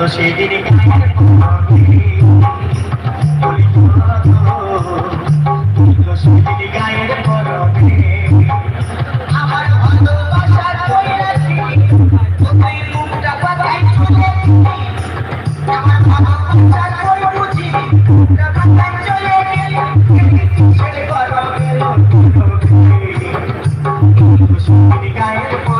তো সেই দিনই গায়ের পরনে আমার ভালোবাসার বৈরাসী তুমি মুখটা কথায় ছুটেছি আমার ভালোবাসার বই বুঝি রাস্তায় চলে গেল ছেলে গরম গেল গায়ের পর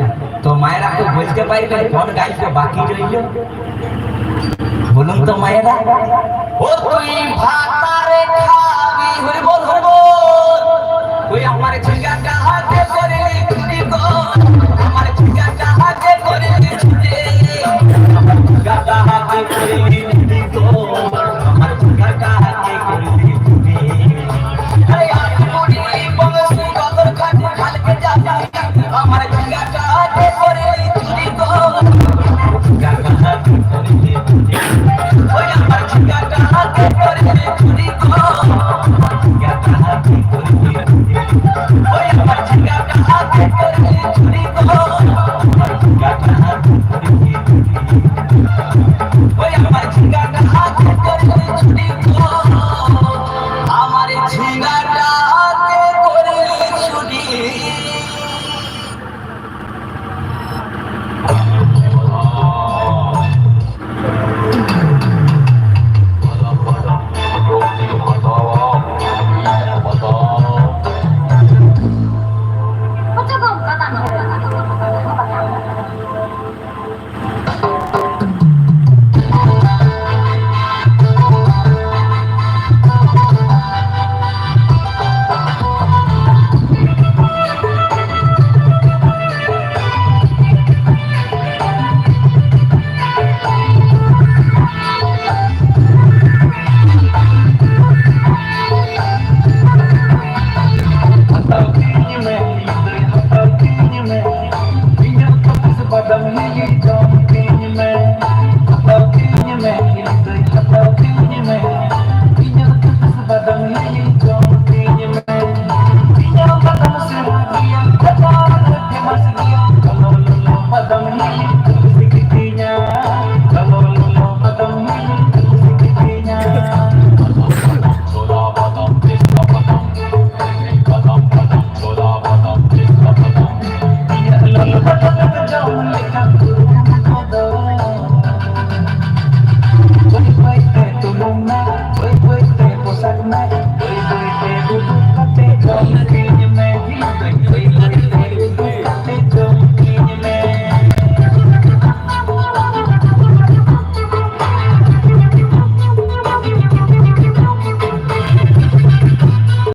তো মায়েরা তো বলতে পারবে, কোন গাইতে বাকি রইল? বলুন তো মায়েরা। ও তুই ভাতারে খাবি হই বল, হরি বল। তুই আমার ঝিঙ্গা গাহাত Thank you.